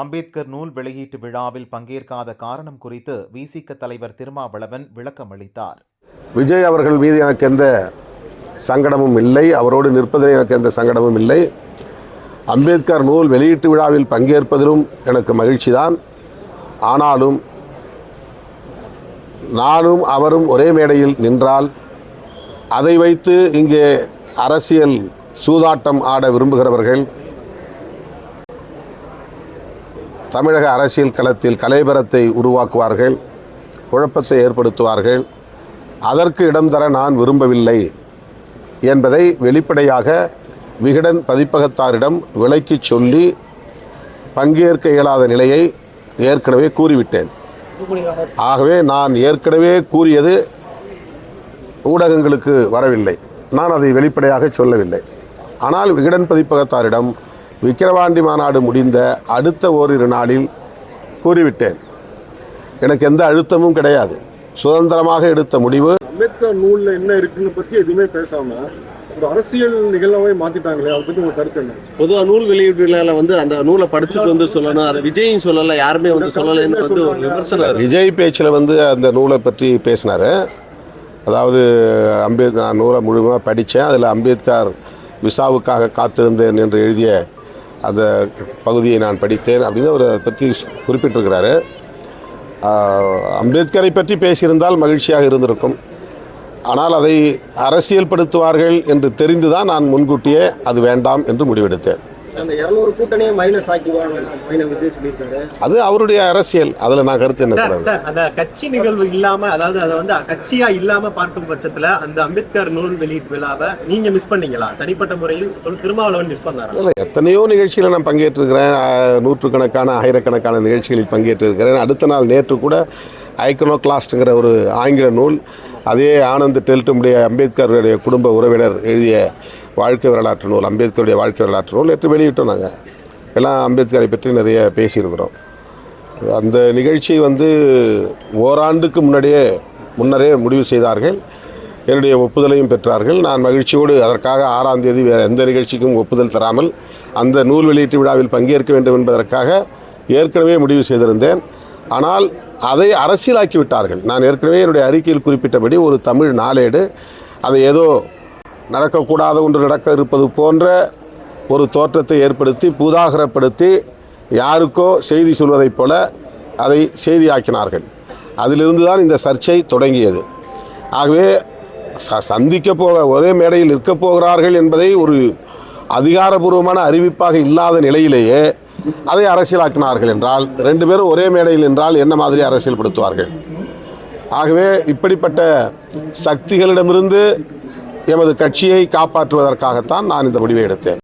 அம்பேத்கர் நூல் வெளியீட்டு விழாவில் பங்கேற்காத காரணம் குறித்து விசிக தலைவர் திருமாவளவன் விளக்கம் அளித்தார். விஜய் அவர்கள் மீது எனக்கு எந்த சங்கடமும் இல்லை. அவரோடு நிற்பதில் எனக்கு எந்த சங்கடமும் இல்லை. அம்பேத்கர் நூல் வெளியீட்டு விழாவில் பங்கேற்பதிலும் எனக்கு மகிழ்ச்சி தான் ஆனாலும் நானும் அவரும் ஒரே மேடையில் நின்றால் அதை வைத்து இங்கே அரசியல் சூதாட்டம் ஆட விரும்புகிறவர்கள் தமிழக அரசியல் களத்தில் கலைபரத்தை உருவாக்குவார்கள் குழப்பத்தை ஏற்படுத்துவார்கள். அதற்கு இடம் தர நான் விரும்பவில்லை என்பதை வெளிப்படையாக விகடன் பதிப்பகத்தாரிடம் விளக்கிச் சொல்லி பங்கேற்க இயலாத நிலையை ஏற்கனவே கூறிவிட்டேன். ஆகவே நான் ஏற்கனவே கூறியது ஊடகங்களுக்கு வரவில்லை. நான் அதை வெளிப்படையாக சொல்லவில்லை. ஆனால் விகடன் பதிப்பகத்தாரிடம் விக்கிரவாண்டி மாநாடு முடிந்த அடுத்த ஓரிரு நாளில் கூறிவிட்டேன். எனக்கு எந்த அழுத்தமும் கிடையாது. சுதந்திரமாக எடுத்த முடிவு அம்பேத்கர் நூல்ல என்ன இருக்குன்னு பத்தி எதுவுமே பேசாம ஒரு அரசியல் நிகழ்வை மாத்திட்டாங்களே அதை பத்தி உங்க கருத்து என்ன? பொதுவா நூல் வெளியீட்டுல வந்து அந்த நூலை படிச்சுட்டு வந்து சொல்லணும் அதை விஜயும் சொல்லல யாருமே வந்து சொல்லலைன்னு வந்து ஒரு விமர்சனம். விஜய் பேச்சில் வந்து அந்த நூலை பற்றி பேசினார். அதாவது அம்பேத் நான் நூலை முழுமையாக படித்தேன் அதில் அம்பேத்கர் விசாவுக்காக காத்திருந்தேன் என்று எழுதிய அந்த பகுதியை நான் படித்தேன் அப்படின்னு அவரை பற்றி குறிப்பிட்டிருக்கிறாரு. அம்பேத்கரை பற்றி பேசியிருந்தால் மகிழ்ச்சியாக இருந்திருக்கும். ஆனால் அதை அரசியல்படுத்துவார்கள் என்று தெரிந்துதான் நான் முன்கூட்டியே அது வேண்டாம் என்று முடிவெடுத்தேன். அந்த இருநூறு கூட்டணியை மைனஸ் ஆக்கிடுவாங்க மைனஸ் விஜய் சொல்லியிருக்காரு. அது அவருடைய அரசியல். அதில் நான் கருத்து என்ன சார் அந்த கட்சி நிகழ்வு இல்லாம அதாவது அதை வந்து கட்சியா இல்லாம பார்க்கும் பட்சத்துல அந்த அம்பேத்கர் நூல் வெளியீட்டு விழாவை நீங்க மிஸ் பண்ணீங்களா? தனிப்பட்ட முறையில் ஒரு திருமாவளவன் மிஸ் பண்ணாரா? இல்லை எத்தனையோ நிகழ்ச்சியில் நான் பங்கேற்றிருக்கிறேன். நூற்றுக்கணக்கான ஆயிரக்கணக்கான நிகழ்ச்சிகளில் பங்கேற்றிருக்கிறேன். அடுத்த நாள் நேற்று கூட ஐக்கனோ கிளாஸ்ட்டுங்கிற ஒரு ஆங்கில நூல் அதே ஆனந்த் டெல்ட்டுடைய அம்பேத்கருடைய குடும்ப உறவினர் எழுதிய வாழ்க்கை வரலாற்று நூல் அம்பேத்கருடைய வாழ்க்கை வரலாற்று நூல் நேற்று வெளியிட்டோம் நாங்கள் எல்லாம் அம்பேத்கரை பற்றி நிறைய பேசியிருக்கிறோம். அந்த நிகழ்ச்சி வந்து ஓராண்டுக்கு முன்னாடியே முன்னரே முடிவு செய்தார்கள். என்னுடைய ஒப்புதலையும் பெற்றார்கள். நான் மகிழ்ச்சியோடு அதற்காக ஆறாம் தேதி வேறு எந்த நிகழ்ச்சிக்கும் ஒப்புதல் தராமல் அந்த நூல் வெளியீட்டு விழாவில் பங்கேற்க வேண்டும் என்பதற்காக ஏற்கனவே முடிவு செய்திருந்தேன். ஆனால் அதை அரசியலாக்கி விட்டார்கள். நான் ஏற்கனவே என்னுடைய அறிக்கையில் குறிப்பிட்டபடி ஒரு தமிழ் நாளேடு அதை ஏதோ நடக்கக்கூடாத ஒன்று நடக்க இருப்பது போன்ற ஒரு தோற்றத்தை ஏற்படுத்தி பூதாகரப்படுத்தி யாருக்கோ செய்தி சொல்வதைப் போல அதை செய்தியாக்கினார்கள். அதிலிருந்து தான் இந்த சர்ச்சை தொடங்கியது. ஆகவே ச சந்திக்க போக ஒரே மேடையில் இருக்கப் போகிறார்கள் என்பதை ஒரு அதிகாரபூர்வமான அறிவிப்பாக இல்லாத நிலையிலேயே அதை அரசியலாக்கினார்கள் என்றால் ரெண்டு பேரும் ஒரே மேடையில் என்றால் என்ன மாதிரி அரசியல்படுத்துவார்கள்? ஆகவே இப்படிப்பட்ட சக்திகளிடமிருந்து எமது கட்சியை காப்பாற்றுவதற்காகத்தான் நான் இந்த முடிவை எடுத்தேன்.